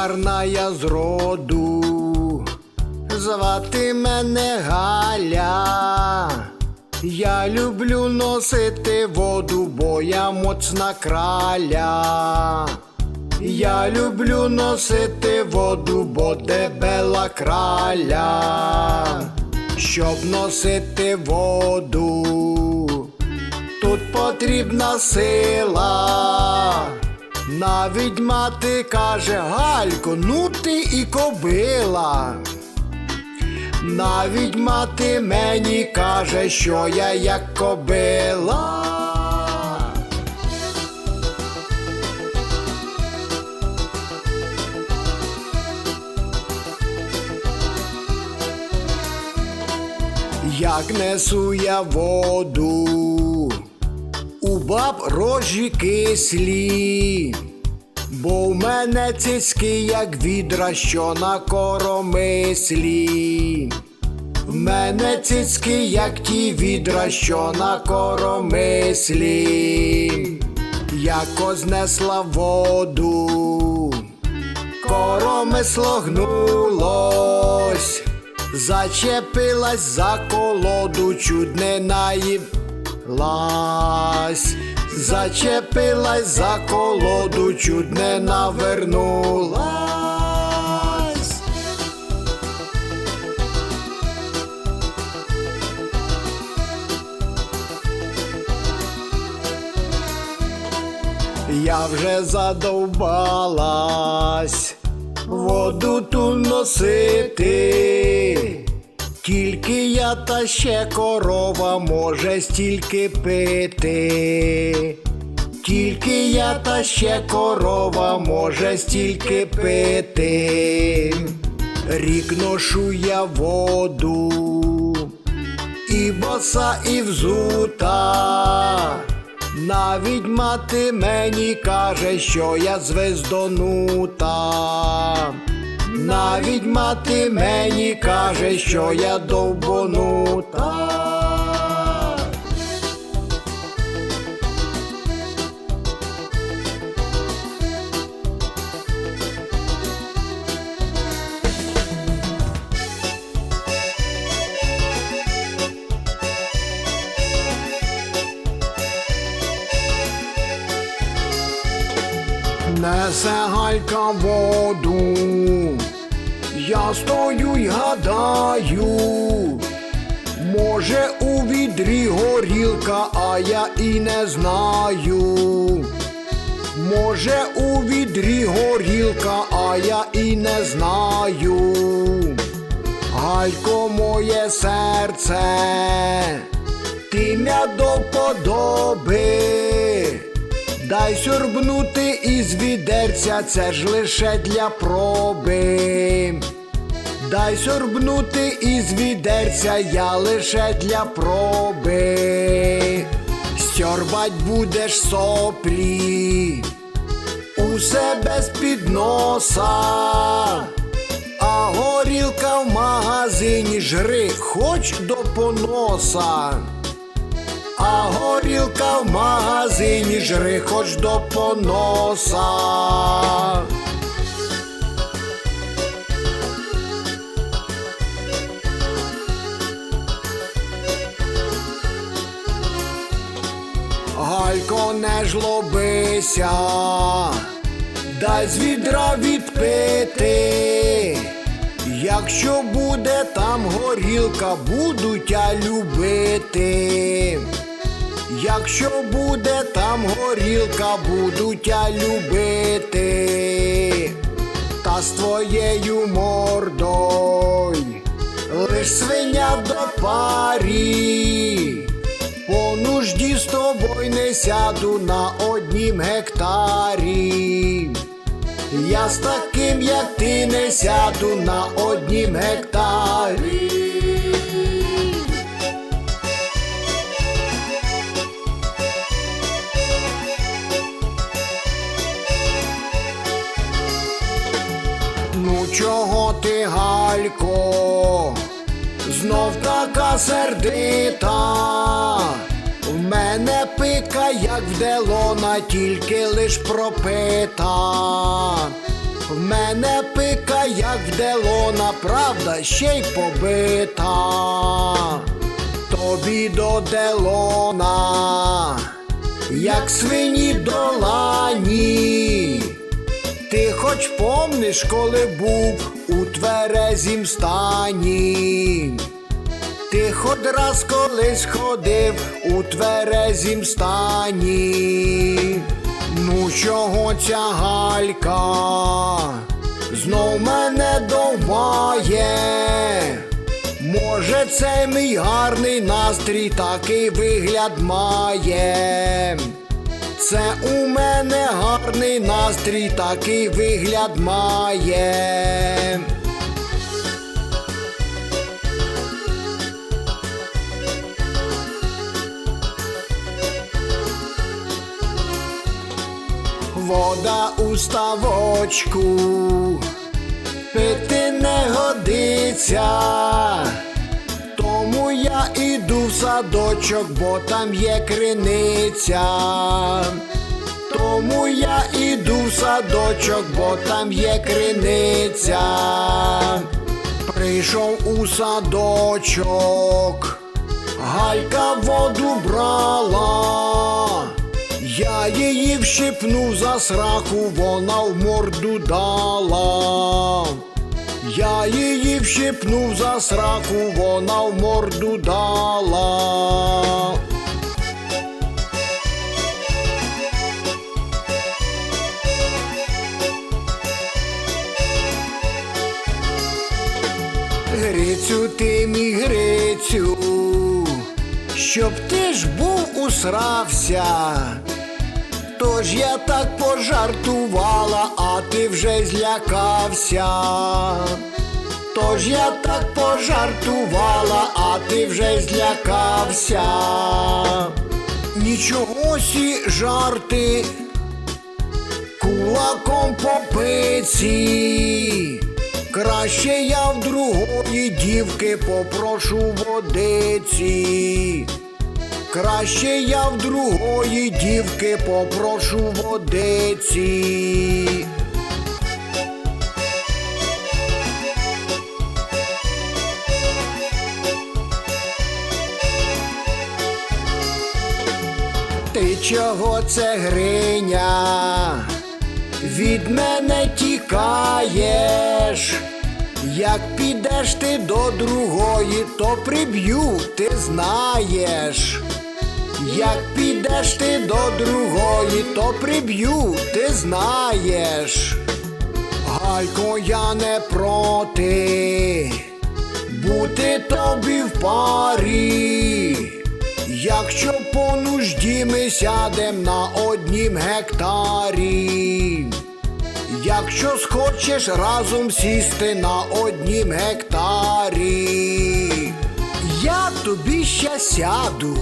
гарна я зроду, звати мене Галя. Я люблю носити воду, бо я моцна краля. Я люблю носити воду, бо дебела краля. Щоб носити воду, тут потрібна сила. Навіть мати каже, Галько, ну ти і кобила. Навіть мати мені каже, що я як кобила. Як несу я воду, баб рожі кислі, бо в мене цицьки, як відра, що на коромислі. В мене цицьки, як ті відра, що на коромислі. Яко знесла воду, коромисло гнулось, зачепилась за колоду, чуть не наїлась, зачепилась за колоду, чуть не навернулась. Я вже задовбалась воду ту носити. Тільки я та ще корова може стільки пити. Тільки я та ще корова може стільки пити. Рік ношу я воду, і боса, і взута. Навіть мати мені каже, що я звездонута. Навіть мати мені каже, що я довбонута. Несе галька воду, я стою й гадаю, може у відрі горілка, а я і не знаю. Може у відрі горілка, а я і не знаю. Галько моє серце, ти м'я до подоби. Дай сьорбнути із відерця, це ж лише для проби. Дай сьорбнути із відерця, я лише для проби. Сьорбать будеш соплі у себе з-під носа, а горілка в магазині жри, хоч до поноса. А горілка в магазині жри хоч до поноса. Не жлобися, дай з відра відпити. Якщо буде там горілка, буду тя любити. Якщо буде там горілка, буду тя любити. Та з твоєю мордой лиш свиня до парі. Нужді з тобою не сяду на однім гектарі. Я з таким, як ти, не сяду на однім гектарі. Ну чого ти, Галько, знов така сердита? Мене пика, як в делона, тільки лиш пропита. В мене пика, як в Делона, правда, ще й побита. Тобі до Делона, як свині до лані. Ти хоч помниш, коли був у тверезім стані? Ти хоч раз колись ходив у тверезім стані. Ну чого ця галька знов мене довбає? Може, це мій гарний настрій такий вигляд має. Це у мене гарний настрій такий вигляд має. Вода у ставочку пити не годиться. Тому я іду в садочок, бо там є криниця. Тому я іду в садочок, бо там є криниця. Прийшов у садочок, галька воду брала. Я її вщипнув за сраку, вона в морду дала. Я її вщипнув за сраку, вона в морду дала. Грицю ти мій Грицю, щоб ти ж був усрався. Тож я так пожартувала, а ти вже злякався. Тож я так пожартувала, а ти вже злякався. Нічого сі жарти кулаком по пиці. Краще я в другої дівки попрошу водиці. Краще я в другої дівки попрошу водиці. Ти чого це гриня? Від мене тікаєш. Як підеш ти до другої, то приб'ю, ти знаєш. Як підеш ти до другої, то приб'ю, ти знаєш. Галько, я не проти, бути тобі в парі. Якщо по нужді ми сядем на однім гектарі. Якщо схочеш разом сісти на однім гектарі, я тобі ще сяду,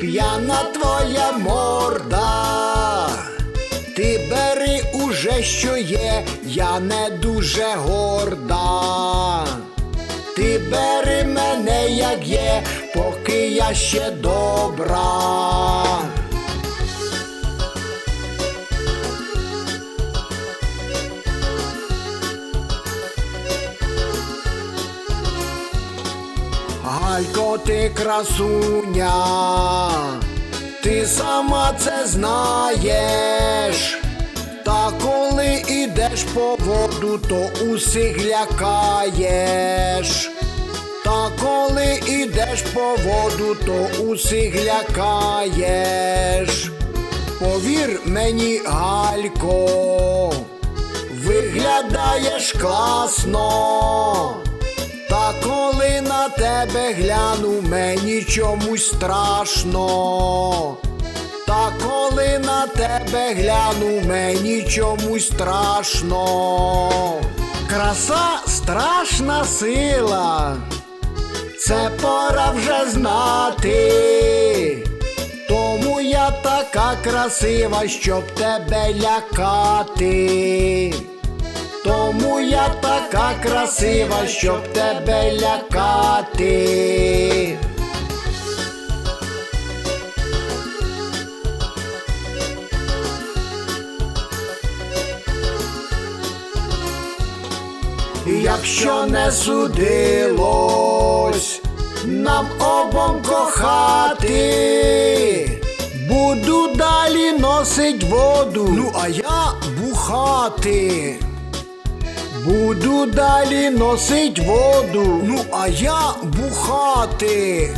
п'яна твоя морда, ти бери уже, що є, я не дуже горда. Ти бери мене, як є, поки я ще добра. Галько, ти красуня, ти сама це знаєш. Та коли ідеш по воду, то усіх лякаєш. Та коли ідеш по воду, то усіх лякаєш. Повір мені, Галько, виглядаєш класно. Коли на тебе гляну, мені чомусь страшно. Та коли на тебе гляну, мені чомусь страшно. Краса страшна сила, це пора вже знати. Тому я така красива, щоб тебе лякати. Така красива, щоб тебе лякати. якщо не судилось нам обом кохати. Буду далі носить воду, ну а я бухати. Буду далі носить воду, ну а я бухати.